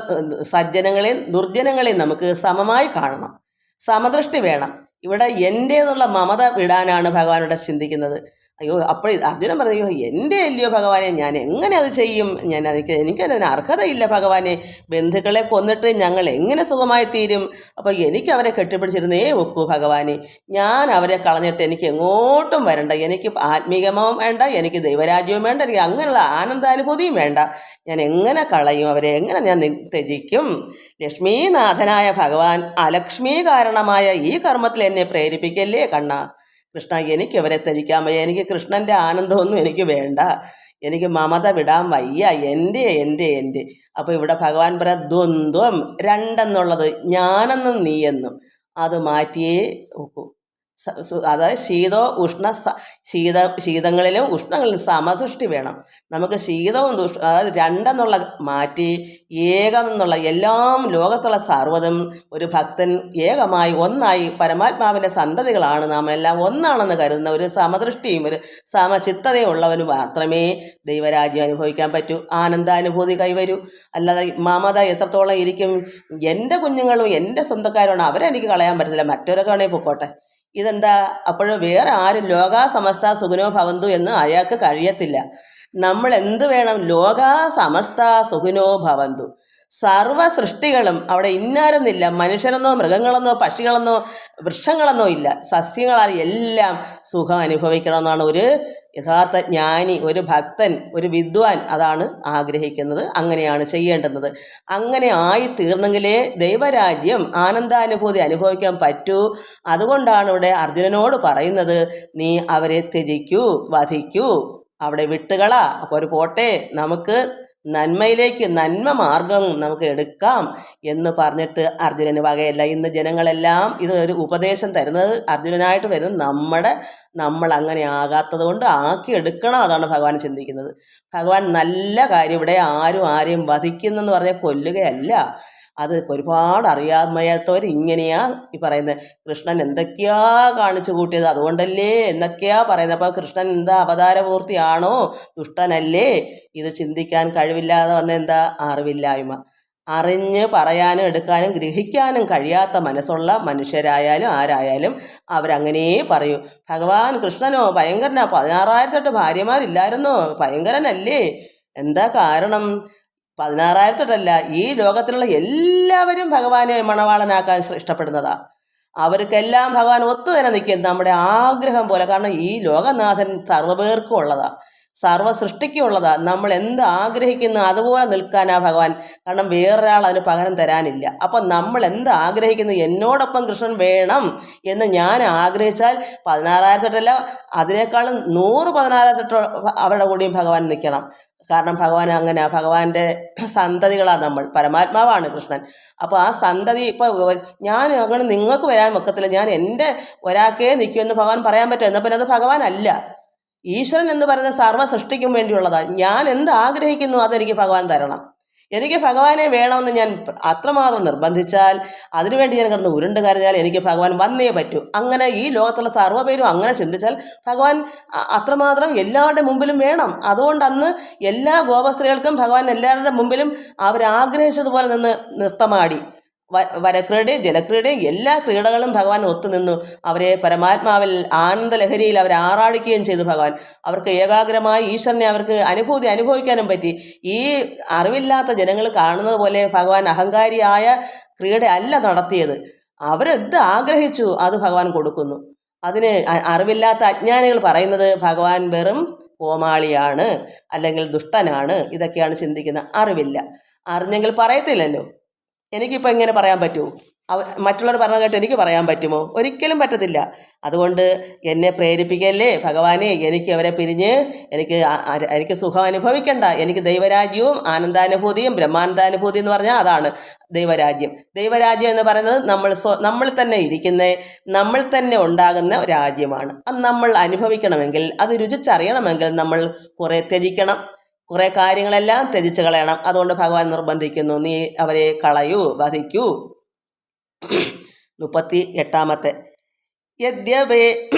സജ്ജനങ്ങളെയും ദുർജനങ്ങളെയും നമുക്ക് സമമായി കാണണം. സമദൃഷ്ടി വേണം. ഇവിടെ എന്റെ എന്നുള്ള മമത വിടാനാണ് ഭഗവാനോട് ചിന്തിക്കുന്നത്. അയ്യോ അപ്പോൾ അർജുനൻ പറഞ്ഞു അയ്യോ എന്റെ അല്ലയോ ഭഗവാനെ ഞാൻ എങ്ങനെ അത് ചെയ്യും? ഞാൻ എനിക്ക് എനിക്കതിന് അർഹതയില്ല ഭഗവാനെ. ബന്ധുക്കളെ കൊന്നിട്ട് ഞങ്ങൾ എങ്ങനെ സുഖമായി തീരും? അപ്പോൾ എനിക്ക് അവരെ കെട്ടിപ്പിടിച്ചിരുന്നേ ഒക്കൂ ഭഗവാനെ. ഞാൻ അവരെ കളഞ്ഞിട്ട് എനിക്ക് എങ്ങോട്ടും വരണ്ട. എനിക്ക് ആത്മീകമവും വേണ്ട എനിക്ക് ദൈവരാജ്യവും വേണ്ട എനിക്ക് അങ്ങനെയുള്ള ആനന്ദാനുഭൂതിയും വേണ്ട. ഞാൻ എങ്ങനെ കളയും? അവരെ എങ്ങനെ ഞാൻ ത്യജിക്കും? ലക്ഷ്മീനാഥനായ ഭഗവാൻ അലക്ഷ്മീ കാരണമായ ഈ കർമ്മത്തിൽ എന്നെ പ്രേരിപ്പിക്കല്ലേ കണ്ണ? കൃഷ്ണ എനിക്ക് അവരെ വയ്യ എനിക്ക് കൃഷ്ണന്റെ ആനന്ദമൊന്നും എനിക്ക് വേണ്ട. എനിക്ക് മമത വിടാൻ വയ്യ. എന്റെ എന്റെ എന്റെ അപ്പോൾ ഇവിടെ ഭഗവാൻ പറ ദ്വന്ദ്വം രണ്ടെന്നുള്ളത് ഞാനെന്നും നീയെന്നും. അത് മാറ്റിയേ ഒക്കൂ. അതായത് ശീതോ ഉഷ്ണ ശീത ശീതങ്ങളിലും ഉഷ്ണങ്ങളിലും സമസൃഷ്ടി വേണം. നമുക്ക് ശീതവും ദുഷ് അതായത് രണ്ടെന്നുള്ള മാറ്റി ഏകം എന്നുള്ള എല്ലാം ലോകത്തുള്ള സർവതും ഒരു ഭക്തൻ ഏകമായി ഒന്നായി പരമാത്മാവിന്റെ സന്തതികളാണ് നാം എല്ലാം ഒന്നാണെന്ന് കരുതുന്ന ഒരു സമദൃഷ്ടിയും ഒരു സമചിത്തതയും ഉള്ളവന് മാത്രമേ ദൈവരാജ്യം അനുഭവിക്കാൻ പറ്റൂ. ആനന്ദാനുഭൂതി കൈവരൂ. അല്ലാതെ മമത എത്രത്തോളം ഇരിക്കും? എന്റെ കുഞ്ഞുങ്ങളും എന്റെ സ്വന്തക്കാരുമാണ്. അവരെ എനിക്ക് കളയാൻ പറ്റത്തില്ല. മറ്റൊരൊക്കെ വേണേൽ പൊക്കോട്ടെ. ഇതെന്താ? അപ്പോൾ വേറെ ആരും ലോകാ സമസ്ത സുഖനോ ഭവന്തു എന്ന് അയാൾക്ക് കഴിയത്തില്ല. നമ്മൾ എന്ത് വേണം? ലോകാ സമസ്ത സുഖനോ ഭവന്തു. സർവ സൃഷ്ടികളും അവിടെ ഇന്നാരെന്നില്ല. മനുഷ്യരെന്നോ മൃഗങ്ങളെന്നോ പക്ഷികളെന്നോ വൃക്ഷങ്ങളെന്നോ ഇല്ല. സസ്യങ്ങളാൽ എല്ലാം സുഖം അനുഭവിക്കണമെന്നാണ് ഒരു യഥാർത്ഥ ജ്ഞാനി ഒരു ഭക്തൻ ഒരു വിദ്വാൻ അതാണ് ആഗ്രഹിക്കുന്നത്. അങ്ങനെയാണ് ചെയ്യേണ്ടുന്നത്. അങ്ങനെ ആയി തീർന്നെങ്കിലേ ദൈവരാജ്യം ആനന്ദാനുഭൂതി അനുഭവിക്കാൻ പറ്റൂ. അതുകൊണ്ടാണ് ഇവിടെ അർജുനനോട് പറയുന്നത് നീ അവരെ ത്യജിക്കൂ വധിക്കൂ. അവിടെ വിട്ടുകള അപ്പോൾ ഒരു പോട്ടെ നമുക്ക് നന്മയിലേക്ക് നന്മ മാർഗം നമുക്ക് എടുക്കാം എന്ന് പറഞ്ഞിട്ട് അർജുനന് വകയല്ല. ഇന്ന് ജനങ്ങളെല്ലാം ഇത് ഒരു ഉപദേശം തരുന്നത് അർജുനനായിട്ട് വരുന്നത് നമ്മുടെ നമ്മൾ അങ്ങനെ ആകാത്തത് കൊണ്ട് ആക്കി എടുക്കണം അതാണ് ഭഗവാൻ ചിന്തിക്കുന്നത്. ഭഗവാൻ നല്ല കാര്യം ഇവിടെ ആരും ആരെയും വധിക്കുന്നെന്ന് പറഞ്ഞാൽ കൊല്ലുകയല്ല. അത് ഒരുപാട് അറിയാമയത്തവർ ഇങ്ങനെയാ ഈ പറയുന്നത്. കൃഷ്ണൻ എന്തൊക്കെയാ കാണിച്ചു കൂട്ടിയത്? അതുകൊണ്ടല്ലേ എന്നൊക്കെയാ പറയുന്നത്. അപ്പോൾ കൃഷ്ണൻ എന്താ അവതാരപൂർത്തിയാണോ? ദുഷ്ടനല്ലേ? ഇത് ചിന്തിക്കാൻ കഴിവില്ലാതെ വന്ന എന്താ? അറിവില്ലായ്മ. അറിഞ്ഞ് പറയാനും എടുക്കാനും ഗ്രഹിക്കാനും കഴിയാത്ത മനസ്സുള്ള മനുഷ്യരായാലും ആരായാലും അവരങ്ങനെ പറയൂ. ഭഗവാൻ കൃഷ്ണനോ ഭയങ്കരനാ. പതിനാറായിരത്തെട്ട് ഭാര്യമാരില്ലായിരുന്നോ? ഭയങ്കരനല്ലേ? എന്താ കാരണം? പതിനാറായിരത്തെട്ടല്ല ഈ ലോകത്തിലുള്ള എല്ലാവരും ഭഗവാനെ മണവാളനാക്കാൻ ഇഷ്ടപ്പെടുന്നതാ. അവർക്കെല്ലാം ഭഗവാൻ ഒത്തു തന്നെ നിൽക്കും നമ്മുടെ ആഗ്രഹം പോലെ. കാരണം ഈ ലോകനാഥൻ സർവപേർക്കും ഉള്ളതാ. സർവ സൃഷ്ടിക്കും നമ്മൾ എന്ത് ആഗ്രഹിക്കുന്നു അതുപോലെ നിൽക്കാനാ ഭഗവാൻ. കാരണം വേറൊരാൾ അതിന് പകരം തരാനില്ല. അപ്പം നമ്മൾ എന്ത് ആഗ്രഹിക്കുന്നു എന്നോടൊപ്പം കൃഷ്ണൻ വേണം എന്ന് ഞാൻ ആഗ്രഹിച്ചാൽ പതിനാറായിരത്തെട്ടല്ല അതിനേക്കാളും നൂറ് പതിനാറായിരത്തെട്ട് അവരുടെ കൂടെയും ഭഗവാൻ നിൽക്കണം. കാരണം ഭഗവാൻ അങ്ങനെ ഭഗവാന്റെ സന്തതികളാണ് നമ്മൾ. പരമാത്മാവാണ് കൃഷ്ണൻ. അപ്പോൾ ആ സന്തതി ഇപ്പോൾ ഞാൻ അങ്ങനെ നിങ്ങൾക്ക് വരാൻ വെക്കത്തില്ല ഞാൻ എന്റെ ഒരാൾക്കേ നിൽക്കുമെന്ന് ഭഗവാൻ പറയാൻ പറ്റും എന്നാൽ പിന്നെ അത് ഭഗവാൻ അല്ല ഈശ്വരൻ എന്ന് പറയുന്ന സർവ സൃഷ്ടിക്കും വേണ്ടിയുള്ളതാണ് ഞാൻ എന്ത് ആഗ്രഹിക്കുന്നു അതെനിക്ക് ഭഗവാൻ തരണം. എനിക്ക് ഭഗവാനെ വേണമെന്ന് ഞാൻ അത്രമാത്രം നിർബന്ധിച്ചാൽ അതിനുവേണ്ടി ഞാൻ കിടന്ന് ഉരുണ്ട് കരഞ്ഞാൽ എനിക്ക് ഭഗവാൻ വന്നേ പറ്റൂ. അങ്ങനെ ഈ ലോകത്തുള്ള സർവപേരും അങ്ങനെ ചിന്തിച്ചാൽ ഭഗവാൻ അത്രമാത്രം എല്ലാവരുടെ മുമ്പിലും വേണം. അതുകൊണ്ട് അന്ന് എല്ലാ ഗോപസ്ത്രീകൾക്കും ഭഗവാൻ എല്ലാവരുടെ മുമ്പിലും അവരാഗ്രഹിച്ചതുപോലെ നിന്ന് നൃത്തമാടി. വരക്രീഡയും ജലക്രീഡയും എല്ലാ ക്രീഡകളും ഭഗവാൻ ഒത്തുനിന്നു. അവരെ പരമാത്മാവിൽ ആനന്ദലഹരിയിൽ അവർ ആറാടിക്കുകയും ചെയ്തു ഭഗവാൻ. അവർക്ക് ഏകാഗ്രമായി ഈശ്വരനെ അവർക്ക് അനുഭൂതി അനുഭവിക്കാനും പറ്റി. ഈ അറിവില്ലാത്ത ജനങ്ങൾ കാണുന്നത് പോലെ ഭഗവാൻ അഹങ്കാരിയായ ക്രീഡ അല്ല നടത്തിയത്. അവരെന്ത് ആഗ്രഹിച്ചു അത് ഭഗവാൻ കൊടുക്കുന്നു. അതിന് അറിവില്ലാത്ത അജ്ഞാനികൾ പറയുന്നത് ഭഗവാൻ വെറും കോമാളിയാണ് അല്ലെങ്കിൽ ദുഷ്ടനാണ് ഇതൊക്കെയാണ് ചിന്തിക്കുന്ന അറിവില്ല. അറിഞ്ഞെങ്കിൽ പറയത്തില്ലല്ലോ. എനിക്കിപ്പോൾ എങ്ങനെ പറയാൻ പറ്റുമോ മറ്റുള്ളവർ പറഞ്ഞ കേട്ട് എനിക്ക് പറയാൻ പറ്റുമോ? ഒരിക്കലും പറ്റത്തില്ല. അതുകൊണ്ട് എന്നെ പ്രേരിപ്പിക്കല്ലേ? ഭഗവാനെ എനിക്ക് അവരെ പിരിഞ്ഞ് എനിക്ക് എനിക്ക് സുഖം അനുഭവിക്കണ്ട. എനിക്ക് ദൈവരാജ്യവും ആനന്ദാനുഭൂതിയും ബ്രഹ്മാനന്ദാനുഭൂതി എന്ന് പറഞ്ഞാൽ അതാണ് ദൈവരാജ്യം. ദൈവരാജ്യം എന്ന് പറയുന്നത് നമ്മൾ സ്വ നമ്മൾ തന്നെ ഇരിക്കുന്ന നമ്മൾ തന്നെ ഉണ്ടാകുന്ന രാജ്യമാണ്. അത് നമ്മൾ അനുഭവിക്കണമെങ്കിൽ അത് രുചിച്ചറിയണമെങ്കിൽ നമ്മൾ കുറേ ത്യജിക്കണം. കുറേ കാര്യങ്ങളെല്ലാം ത്യജിച്ച് കളയണം. അതുകൊണ്ട് ഭഗവാൻ നിർബന്ധിക്കുന്നു. നീ അവരെ കളയൂ വധിക്കൂ. മുപ്പത്തി എട്ടാമത്തെ യദ്യപേ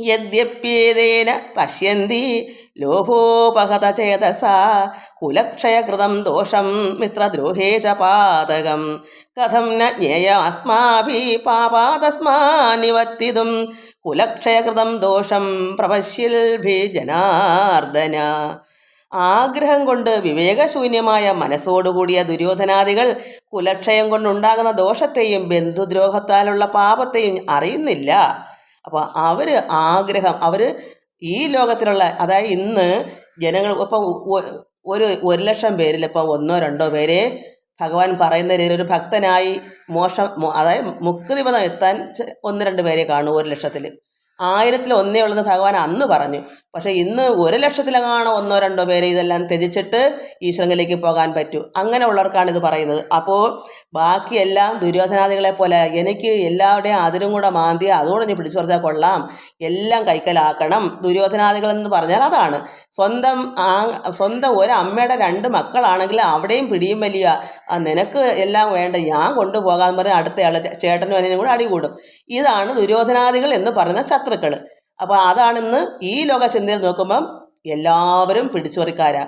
യദ്യപ്യേതേന പശ്യന്തി ലോഭോപഹത ചേതസ കുലക്ഷയകൃതം ദോഷം മിത്രദ്രോഹേ ച പാതകം. കഥം ന ജ്ഞേയാസ്മാഭി പാപാതസ്മാനിവത്തിതും കുലക്ഷയകൃതം ദോഷം പ്രപശ്യൽഭി ജനാർദ്ദന. ആഗ്രഹം കൊണ്ട് വിവേകശൂന്യമായ മനസ്സോടുകൂടിയ ദുര്യോധനാദികൾ കുലക്ഷയം കൊണ്ടുണ്ടാകുന്ന ദോഷത്തെയും ബന്ധുദ്രോഹത്താലുള്ള പാപത്തെയും അറിയുന്നില്ല. അപ്പോൾ അവർ ആഗ്രഹം അവർ ഈ ലോകത്തിലുള്ള അതായത് ഇന്ന് ജനങ്ങൾ ഇപ്പം ഒരു ഒരു ലക്ഷം പേരിൽ ഇപ്പം ഒന്നോ രണ്ടോ പേരെ ഭഗവാൻ പറയുന്ന രീതിയിൽ ഒരു ഭക്തനായി മോശം അതായത് മുക്തിപദം എത്താൻ ഒന്ന് രണ്ട് പേരെ കാണൂ ഒരു ലക്ഷത്തിൽ ആയിരത്തിൽ ഒന്നേ ഉള്ളെന്ന് ഭഗവാൻ അന്ന് പറഞ്ഞു. പക്ഷേ ഇന്ന് ഒരു ലക്ഷത്തിലെങ്ങാണോ ഒന്നോ രണ്ടോ പേരെ ഇതെല്ലാം ത്യജിച്ചിട്ട് ഈശ്വരങ്കിലേക്ക് പോകാൻ പറ്റൂ. അങ്ങനെ ഉള്ളവർക്കാണ് ഇത് പറയുന്നത്. അപ്പോൾ ബാക്കിയെല്ലാം ദുര്യോധനാദികളെ പോലെ എനിക്ക് എല്ലാവരുടെയും അതിരും കൂടെ മാന്തി അതുകൂടെ ഞാൻ പിടിച്ചു പറിച്ചാൽ കൊള്ളാം. എല്ലാം കൈക്കലാക്കണം. ദുര്യോധനാദികൾ എന്ന് പറഞ്ഞാൽ അതാണ്. സ്വന്തം ആ സ്വന്തം ഒരു രണ്ട് മക്കളാണെങ്കിൽ അവിടെയും പിടിയും വലിയ നിനക്ക് എല്ലാം വേണ്ട ഞാൻ കൊണ്ടുപോകാൻ പറഞ്ഞ് അടുത്തയാൾ ചേട്ടനും അനിയനും കൂടെ അടികൂടും. ഇതാണ് ദുര്യോധനാദികൾ എന്ന് പറയുന്ന ശത്രുക്കൾ അപ്പോൾ അതാണിന്ന് ഈ ലോക ചിന്തയിൽ നോക്കുമ്പം എല്ലാവരും പിടിച്ചുപറിക്കാരാ.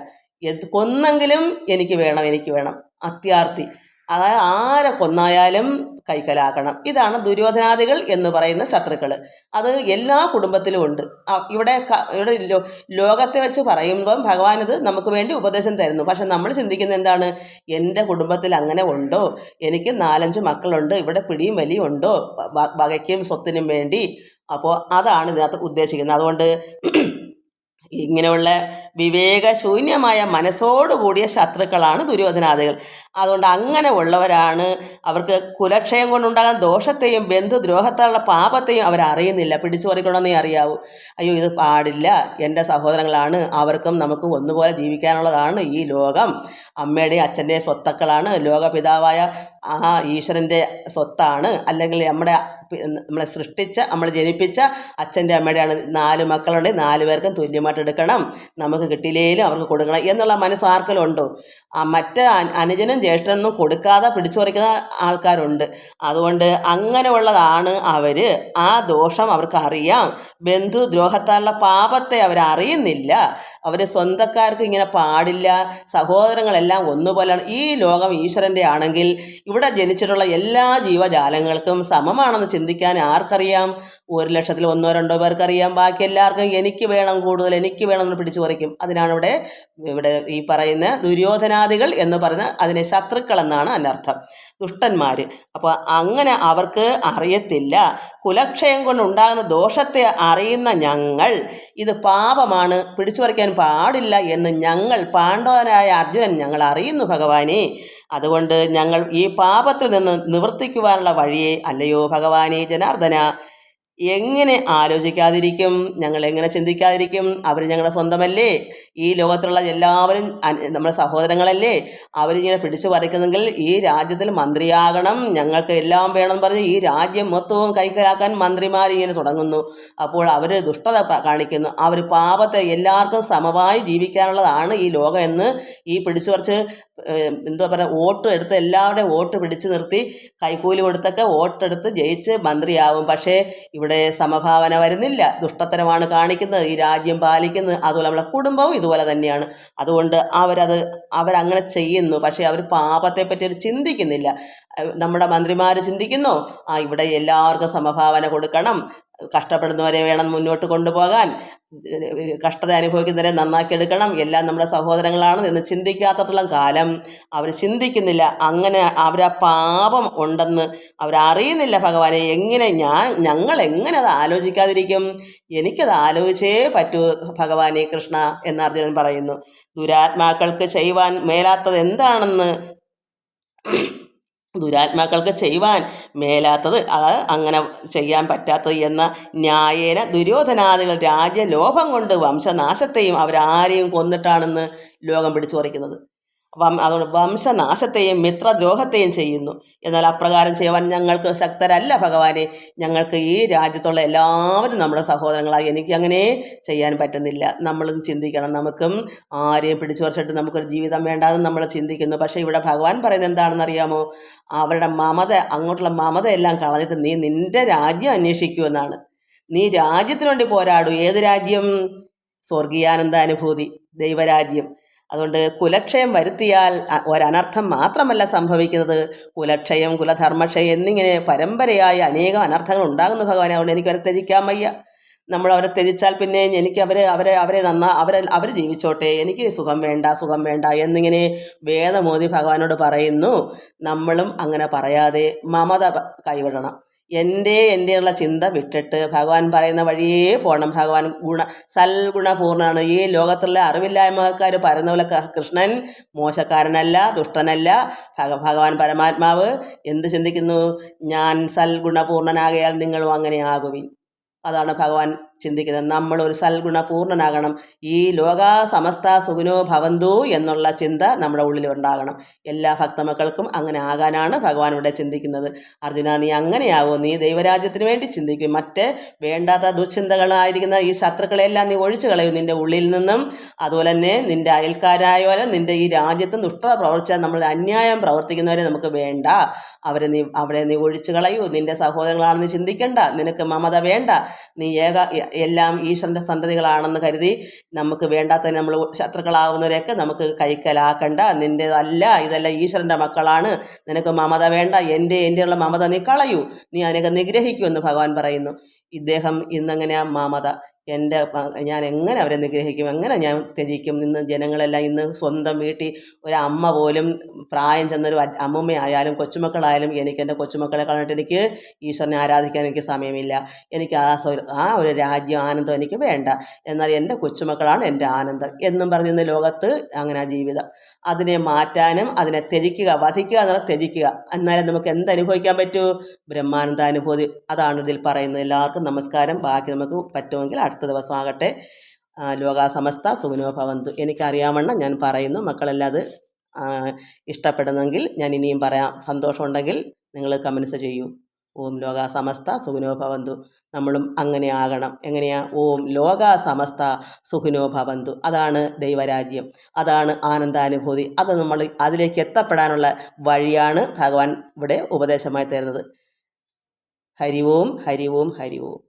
കൊന്നെങ്കിലും എനിക്ക് വേണം എനിക്ക് വേണം. അത്യാർത്ഥി അതായത് ആരെ കൊന്നായാലും കൈക്കലാക്കണം. ഇതാണ് ദുര്യോധനാദികൾ എന്ന് പറയുന്ന ശത്രുക്കൾ അത് എല്ലാ കുടുംബത്തിലും ഉണ്ട്. ഇവിടെ ഇവിടെ ലോകത്തെ വെച്ച് പറയുമ്പം ഭഗവാൻ ഇത് നമുക്ക് വേണ്ടി ഉപദേശം തരുന്നു. പക്ഷെ നമ്മൾ ചിന്തിക്കുന്നത് എന്താണ്? എന്റെ കുടുംബത്തിൽ അങ്ങനെ ഉണ്ടോ? എനിക്ക് നാലഞ്ച് മക്കളുണ്ട്. ഇവിടെ പിടിയും വലിയും ഉണ്ടോ? വകയ്ക്കും സ്വത്തിനും വേണ്ടി അപ്പോൾ അതാണ് ഇതിനകത്ത് ഉദ്ദേശിക്കുന്നത്. അതുകൊണ്ട് ഇങ്ങനെയുള്ള വിവേകശൂന്യമായ മനസ്സോടുകൂടിയ ശത്രുക്കളാണ് ദുര്യോധനാദികൾ. അതുകൊണ്ട് അങ്ങനെ ഉള്ളവരാണ് അവർക്ക് കുലക്ഷയം കൊണ്ടുണ്ടാകുന്ന ദോഷത്തെയും ബന്ധുദ്രോഹത്താലുള്ള പാപത്തെയും അവരറിയുന്നില്ല പിടിച്ചു പറിക്കണമെന്നേ അറിയാവൂ. അയ്യോ ഇത് പാടില്ല. എന്റെ സഹോദരങ്ങളാണ്. അവർക്കും നമുക്കും ഒന്നുപോലെ ജീവിക്കാനുള്ളതാണ് ഈ ലോകം. അമ്മയുടെയും അച്ഛന്റെയും സ്വത്തക്കളാണ്. ലോകപിതാവായ ആ ഈശ്വരന്റെ സ്വത്താണ്. അല്ലെങ്കിൽ നമ്മുടെ നമ്മളെ സൃഷ്ടിച്ച നമ്മളെ ജനിപ്പിച്ച അച്ഛന്റെ അമ്മയുടെയാണ്. നാല് മക്കളുണ്ട്. നാല് പേർക്കും തുല്യമായിട്ട് എടുക്കണം. നമുക്ക് കിട്ടിയില്ലേലും അവർക്ക് കൊടുക്കണം എന്നുള്ള മനസ്സ് ആർക്കെങ്കിലും ഉണ്ടോ? ആ മറ്റ് അനുജനും ജ്യേഷ്ഠനും കൊടുക്കാതെ പിടിച്ചു പറിക്കുന്ന ആൾക്കാരുണ്ട്. അതുകൊണ്ട് അങ്ങനെയുള്ളതാണ് അവർ ആ ദോഷം അവർക്ക് അറിയാം ബന്ധുദ്രോഹത്താലുള്ള പാപത്തെ അവരറിയുന്നില്ല. അവർ സ്വന്തക്കാർക്ക് ഇങ്ങനെ പാടില്ല. സഹോദരങ്ങളെല്ലാം ഒന്നുപോലെയാണ്. ഈ ലോകം ഈശ്വരന്റെ ആണെങ്കിൽ ഇവിടെ ജനിച്ചിട്ടുള്ള എല്ലാ ജീവജാലങ്ങൾക്കും സമമാണെന്ന് ചിന്തിക്കാൻ ആർക്കറിയാം? ഒരു ലക്ഷത്തിൽ ഒന്നോ രണ്ടോ പേർക്കറിയാം. ബാക്കി എല്ലാവർക്കും എനിക്ക് വേണം കൂടുതൽ എനിക്ക് വേണം എന്ന് പിടിച്ചു പറിക്കും അതിനാണ് ഇവിടെ ഇവിടെ ഈ പറയുന്ന ദുര്യോധനാദികൾ എന്ന് പറയുന്ന അതിനെ അതിന്റെ അർത്ഥം. ദുഷ്ടന്മാർ അപ്പോൾ അങ്ങനെ അവർക്ക് അറിയത്തില്ല. കുലക്ഷയം കൊണ്ടുണ്ടാകുന്ന ദോഷത്തെ അറിയുന്ന ഞങ്ങൾ ഇത് പാപമാണ് പിടിച്ചു പറിക്കാൻ പാടില്ല എന്ന് ഞങ്ങൾ പാണ്ഡവനായ അർജുനൻ ഞങ്ങൾ അറിയുന്നു ഭഗവാനെ. അതുകൊണ്ട് ഞങ്ങൾ ഈ പാപത്തിൽ നിന്ന് നിവർത്തിക്കുവാനുള്ള വഴിയെ അല്ലയോ ഭഗവാനെ ജനാർദ്ദന. എങ്ങനെ ആലോചിക്കാതിരിക്കും? ഞങ്ങൾ എങ്ങനെ ചിന്തിക്കാതിരിക്കും? അവർ ഞങ്ങളുടെ സ്വന്തമല്ലേ? ഈ ലോകത്തുള്ള എല്ലാവരും നമ്മുടെ സഹോദരങ്ങളല്ലേ? അവരിങ്ങനെ പിടിച്ചു പറിക്കുന്നെങ്കിൽ ഈ രാജ്യത്തിൽ മന്ത്രിയാകണം. ഞങ്ങൾക്ക് എല്ലാം വേണമെന്ന് പറഞ്ഞ് ഈ രാജ്യം മൊത്തവും കൈക്കലാക്കാൻ മന്ത്രിമാർ ഇങ്ങനെ തുടങ്ങുന്നു. അപ്പോൾ അവർ ദുഷ്ടത കാണിക്കുന്നു. അവർ പാപത്തെ എല്ലാവർക്കും സമമായി ജീവിക്കാനുള്ളതാണ് ഈ ലോകം എന്ന് ഈ പിടിച്ചു പറിച്ച് എന്തോ പറയുക വോട്ട് എടുത്ത് എല്ലാവരുടെയും വോട്ട് പിടിച്ചു നിർത്തി കൈക്കൂലി കൊടുത്തൊക്കെ വോട്ടെടുത്ത് ജയിച്ച് മന്ത്രിയാകും. പക്ഷേ ഇവിടെ സമഭാവന വരുന്നില്ല. ദുഷ്ടത്തരമാണ് കാണിക്കുന്നത്. ഈ രാജ്യം പാലിക്കുന്നത് അതുപോലെ നമ്മളെ കുടുംബവും ഇതുപോലെ തന്നെയാണ്. അതുകൊണ്ട് അവരത് അവരങ്ങനെ ചെയ്യുന്നു. പക്ഷേ അവർ പാപത്തെപ്പറ്റി ഒരു ചിന്തിക്കുന്നില്ല. നമ്മുടെ മന്ത്രിമാർ ചിന്തിക്കുന്നു ആ ഇവിടെ എല്ലാവർക്കും സമഭാവന കൊടുക്കണം. കഷ്ടപ്പെടുന്നവരെ വേണം മുന്നോട്ട് കൊണ്ടുപോകാൻ. കഷ്ടത അനുഭവിക്കുന്നവരെ നന്നാക്കിയെടുക്കണം എല്ലാം നമ്മുടെ സഹോദരങ്ങളാണ് എന്ന് ചിന്തിക്കാത്തത്തോളം കാലം അവർ ചിന്തിക്കുന്നില്ല. അങ്ങനെ അവരാ പാപം ഉണ്ടെന്ന് അവരറിയുന്നില്ല ഭഗവാനെ. എങ്ങനെ ഞാൻ ഞങ്ങൾ എങ്ങനെ അത് ആലോചിക്കാതിരിക്കും? എനിക്കത് ആലോചിച്ചേ പറ്റൂ ഭഗവാനെ കൃഷ്ണ എന്ന് അർജുനൻ പറയുന്നു. ദുരാത്മാക്കൾക്ക് ചെയ്യുവാൻ മേലാത്തത് എന്താണെന്ന് ദുരാത്മാക്കൾക്ക് ചെയ്യുവാൻ മേലാത്തത് അത് അങ്ങനെ ചെയ്യാൻ പറ്റാത്തത് എന്ന ന്യായേന ദുര്യോധനാദികൾ രാജ്യലോഭം കൊണ്ട് വംശനാശത്തെയും അവരാരെയും കൊന്നിട്ടാണെന്ന് ലോകം പിടിച്ചു പറിക്കുന്നത് അതുകൊണ്ട് വംശനാശത്തെയും മിത്രദ്രോഹത്തെയും ചെയ്യുന്നു. എന്നാൽ അപ്രകാരം ചെയ്യുവാൻ ഞങ്ങൾക്ക് ശക്തരല്ല ഭഗവാനെ. ഞങ്ങൾക്ക് ഈ രാജ്യത്തുള്ള എല്ലാവരും നമ്മുടെ സഹോദരങ്ങളായി. എനിക്ക് അങ്ങനെ ചെയ്യാൻ പറ്റുന്നില്ല. നമ്മളും ചിന്തിക്കണം. നമുക്കും ആരെയും പിടിച്ചു വരച്ചിട്ട് നമുക്കൊരു ജീവിതം വേണ്ടാതെ നമ്മൾ ചിന്തിക്കുന്നു. പക്ഷേ ഇവിടെ ഭഗവാൻ പറയുന്നത് എന്താണെന്ന് അറിയാമോ അവരുടെ മമത അങ്ങോട്ടുള്ള മമത എല്ലാം കളഞ്ഞിട്ട് നീ നിന്റെ രാജ്യം അന്വേഷിക്കൂ എന്നാണ്. നീ രാജ്യത്തിനു വേണ്ടി പോരാടൂ. ഏത് രാജ്യം? സ്വർഗീയാനന്ദാനുഭൂതി ദൈവരാജ്യം. അതുകൊണ്ട് കുലക്ഷയം വരുത്തിയാൽ ഒരനർത്ഥം മാത്രമല്ല സംഭവിക്കുന്നത്. കുലക്ഷയം കുലധർമ്മക്ഷയം എന്നിങ്ങനെ പരമ്പരയായി അനേകം അനർത്ഥങ്ങൾ ഉണ്ടാകുന്നു ഭഗവാൻ അതുകൊണ്ട് എനിക്ക് അവരെ ത്യജിക്കാൻ വയ്യ. നമ്മൾ അവരെ ത്യജിച്ചാൽ പിന്നെ എനിക്ക് അവരെ അവരെ അവരെ നന്നാ അവരെ അവർ ജീവിച്ചോട്ടെ. എനിക്ക് സുഖം വേണ്ട സുഖം വേണ്ട എന്നിങ്ങനെ വേദമോദി ഭഗവാനോട് പറയുന്നു. നമ്മളും അങ്ങനെ പറയാതെ മമത കൈവിടണം. എന്റെ എന്റെ എന്നുള്ള ചിന്ത വിട്ടിട്ട് ഭഗവാൻ പറയുന്ന വഴിയേ പോകണം ഭഗവാൻ ഗുണ സൽഗുണപൂർണമാണ് ഈ ലോകത്തുള്ള അറിവില്ലായ്മക്കാർ പറയുന്ന പോലെ കൃഷ്ണൻ മോശക്കാരനല്ല ദുഷ്ടനല്ല. ഭഗ ഭഗവാൻ പരമാത്മാവ് എന്ത് ചിന്തിക്കുന്നു? ഞാൻ സൽഗുണപൂർണനാകയാൽ നിങ്ങളും അങ്ങനെ ആകുവിൻ. അതാണ് ഭഗവാൻ ചിന്തിക്കുന്നത് നമ്മൾ ഒരു സൽഗുണ പൂർണനാകണം ഈ ലോക സമസ്ത സുഗുനോ ഭവന്തു എന്നുള്ള ചിന്ത നമ്മുടെ ഉള്ളിൽ ഉണ്ടാകണം. എല്ലാ ഭക്തമക്കൾക്കും അങ്ങനെ ആകാനാണ് ഭഗവാൻ ഇവിടെ ചിന്തിക്കുന്നത്. അർജുന നീ അങ്ങനെയാവോ? നീ ദൈവരാജ്യത്തിന് വേണ്ടി ചിന്തിക്കും. മറ്റ് വേണ്ടാത്ത ദുശ്ചിന്തകളായിരിക്കുന്ന ഈ ശത്രുക്കളെല്ലാം നീ ഒഴിച്ചു കളയും. നിന്റെ ഉള്ളിൽ നിന്നും അതുപോലെ തന്നെ നിന്റെ അയൽക്കാരായാലും നിന്റെ ഈ രാജ്യത്ത് ദുഷ്ടത പ്രവർത്തിച്ചാൽ നമ്മൾ അന്യായം പ്രവർത്തിക്കുന്നവരെ നമുക്ക് വേണ്ട. അവരെ നീ അവരെ നീ ഒഴിച്ചു കളയൂ. നിന്റെ സഹോദരങ്ങളാണെന്ന് ചിന്തിക്കണ്ട. നിനക്ക് മമത വേണ്ട. നീ ഏക എല്ലാം ഈശ്വരന്റെ സന്തതികളാണെന്ന് കരുതി നമുക്ക് വേണ്ടാത്ത നമ്മൾ ശത്രുക്കളാവുന്നവരെയൊക്കെ നമുക്ക് കൈക്കലാക്കണ്ട. നിന്റെതല്ല ഇതെല്ലാം ഈശ്വരന്റെ മക്കളാണ്. നിനക്ക് മമത വേണ്ട. എന്റെ ഉള്ള മമത നീ കളയൂ. നീ അതിനൊക്കെ നിഗ്രഹിക്കുമെന്ന് ഭഗവാൻ പറയുന്നു. ഇദ്ദേഹം ഇന്നങ്ങനെ മമത എന്റെ ഞാൻ എങ്ങനെ അവരെ നിഗ്രഹിക്കും എങ്ങനെ ഞാൻ ത്യജിക്കും? ഇന്ന് ജനങ്ങളെല്ലാം ഇന്ന് സ്വന്തം വീട്ടിൽ ഒരു അമ്മ പോലും പ്രായം ചെന്നൊരു അമ്മുമ്മയായാലും കൊച്ചുമക്കളായാലും എനിക്ക് എന്റെ കൊച്ചുമക്കളെ കണ്ടിട്ട് എനിക്ക് ഈശ്വരനെ ആരാധിക്കാൻ എനിക്ക് സമയമില്ല. എനിക്ക് ആ ആ ഒരു രാജ്യം ആനന്ദം എനിക്ക് വേണ്ട. എന്നാൽ എന്റെ കൊച്ചുമക്കളാണ് എന്റെ ആനന്ദം എന്നും പറഞ്ഞിരുന്ന ലോകത്ത് അങ്ങനെ ജീവിതം. അതിനെ മാറ്റാനും അതിനെ ത്യജിക്കുക വധിക്കുക എന്നാൽ ത്യജിക്കുക. എന്നാലും നമുക്ക് എന്ത് അനുഭവിക്കാൻ പറ്റൂ? ബ്രഹ്മാനന്ദാനുഭൂതി. അതാണ് ഇതിൽ പറയുന്നത്. എല്ലാവർക്കും നമസ്കാരം. ബാക്കി നമുക്ക് പറ്റുമെങ്കിൽ അടുത്ത ദിവസമാകട്ടെ ആകട്ടെ. ലോകാസമസ്ത സുഖനോ ഭവന്തു. എനിക്കറിയാവണ്ണം ഞാൻ പറയുന്നു. മക്കളെല്ലാം അത് ഇഷ്ടപ്പെടുന്നെങ്കിൽ ഞാൻ ഇനിയും പറയാം. സന്തോഷമുണ്ടെങ്കിൽ നിങ്ങൾ കമൻസ് ചെയ്യൂ. ഓം ലോക സമസ്ത സുഖിനോ ഭവന്തു. നമ്മളും അങ്ങനെ ആകണം. എങ്ങനെയാ? ഓം ലോക സമസ്ത സുഖിനോ ഭവന്തു. അതാണ് ദൈവരാജ്യം. അതാണ് ആനന്ദാനുഭൂതി. അത് നമ്മൾ അതിലേക്ക് എത്തപ്പെടാനുള്ള വഴിയാണ് ഭഗവാൻ ഇവിടെ ഉപദേശമായി തരുന്നത്. ഹരി ഓം ഹരി ഓം ഹരി ഓം